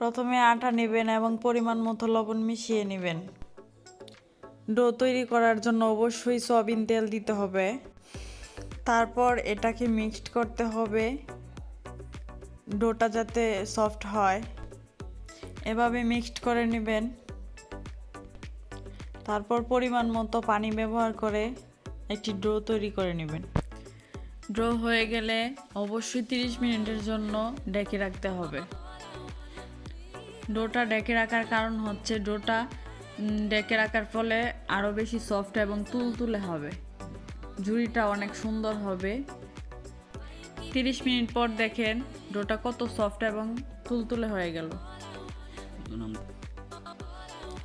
প্রথমে আটা নেবেন এবং পরিমাণ মতো লবণ মিশিয়ে নেবেন। ডো তৈরি করার জন্য অবশ্যই সয়াবিন তেল দিতে হবে। তারপর এটাকে মিক্সড করতে হবে। ডোটা যাতে সফট হয়। এভাবে মিক্সড করে নেবেন। তারপর পরিমাণ মতো পানি ব্যবহার করে একটি ডো তৈরি করে নেবেন। ড্র হয়ে গেলে অবশ্যই তিরিশ মিনিটের জন্য ডেকে রাখতে হবে। ডোটা ডেকে রাখার কারণ হচ্ছে ডোটা ডেকে রাখার ফলে আরও বেশি সফট এবং তুলতুলে হবে। ঝুড়িটা অনেক সুন্দর হবে। তিরিশ মিনিট পর দেখেন ডোটা কত সফট এবং তুলতুলে হয়ে গেল।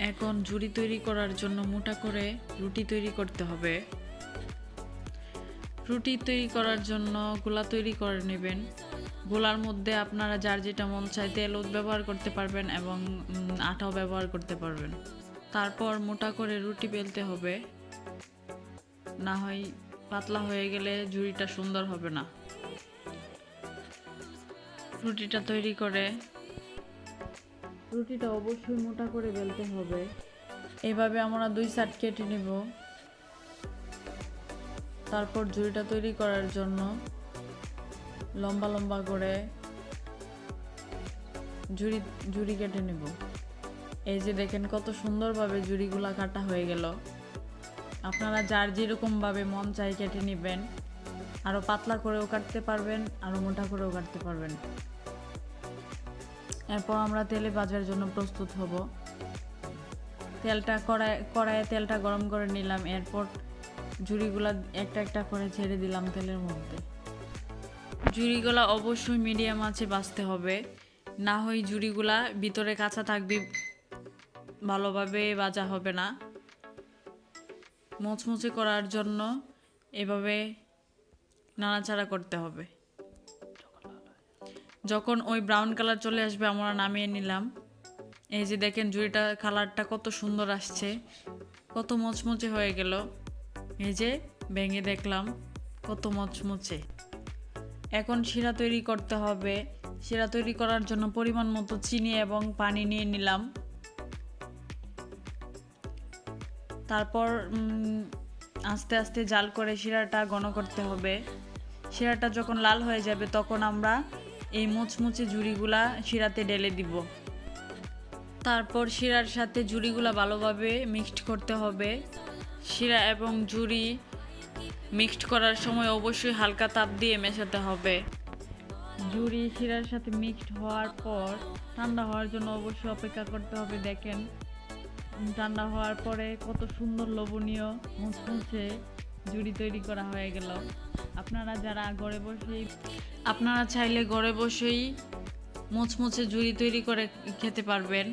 এখন ঝুড়ি তৈরি করার জন্য মোটা করে রুটি তৈরি করতে হবে। রুটি তৈরি করার জন্য গোলা তৈরি করে নেবেন। গোলার মধ্যে আপনারা যার যেটা মন চায় তেল ব্যবহার করতে পারবেন এবং আটাও ব্যবহার করতে পারবেন। তারপর মোটা করে রুটি বেলতে হবে। না হয় পাতলা হয়ে গেলে ঝুড়িটা সুন্দর হবে না। রুটিটা তৈরি করে, রুটিটা অবশ্যই মোটা করে বেলতে হবে। এভাবে আমরা দুই সাইড কেটে নেব। তারপর ঝুড়িটা তৈরি করার জন্য লম্বা লম্বা করে ঝুড়ি ঝুড়ি কেটে নেব। এই যে দেখেন কত সুন্দরভাবে ঝুড়িগুলা কাটা হয়ে গেল। আপনারা যার যেরকমভাবে মন চাই কেটে নেবেন আরও পাতলা করেও কাটতে পারবেন আরও মোটা করেও কাটতে পারবেন। এরপর আমরা তেলে ভাজার জন্য প্রস্তুত হব। তেলটা কড়াই, কড়াইয়ে তেলটা গরম করে নিলাম। এরপর ঝুড়িগুলা একটা একটা করে ছেড়ে দিলাম তেলের মধ্যে। ঝুড়িগুলা অবশ্যই মিডিয়াম আছে, বাঁচতে হবে। না হয় ঝুড়িগুলা ভিতরে কাঁচা থাকবে, ভালোভাবে বাজা হবে না। মুচমুচে করার জন্য এভাবে নাড়াচাড়া করতে হবে। যখন ওই ব্রাউন কালার চলে আসবে, আমরা নামিয়ে নিলাম। এই যে দেখেন, জুড়িটা কালারটা কত সুন্দর আসছে, কত মচমচে হয়ে গেল। এই যে ভেঙে দেখলাম কত মচমচে। এখন শিরা তৈরি করতে হবে। শিরা তৈরি করার জন্য পরিমাণ মতো চিনি এবং পানি নিয়ে নিলাম। তারপর আস্তে আস্তে জাল করে শিরাটা ঘন করতে হবে। শিরাটা যখন লাল হয়ে যাবে তখন আমরা এই মুচমুচে ঝুড়িগুলা শিরাতে ঢেলে দিব। তারপর শিরার সাথে ঝুড়িগুলা ভালোভাবে মিক্সড করতে হবে। শিরা এবং ঝুড়ি মিক্সড করার সময় অবশ্যই হালকা তাপ দিয়ে মেশাতে হবে। ঝুড়ি শিরার সাথে মিক্সড হওয়ার পর ঠান্ডা হওয়ার জন্য অবশ্যই অপেক্ষা করতে হবে, দেখেন। ঠান্ডা হওয়ার পরে কত সুন্দর লোভনীয় মুচমুচে ঝুড়ি তৈরি করা হয়ে গেল। আপনারা যারা ঘরে বসেই, আপনারা চাইলে ঘরে বসেই মুচমুচে ঝুড়ি তৈরি করে খেতে পারবেন।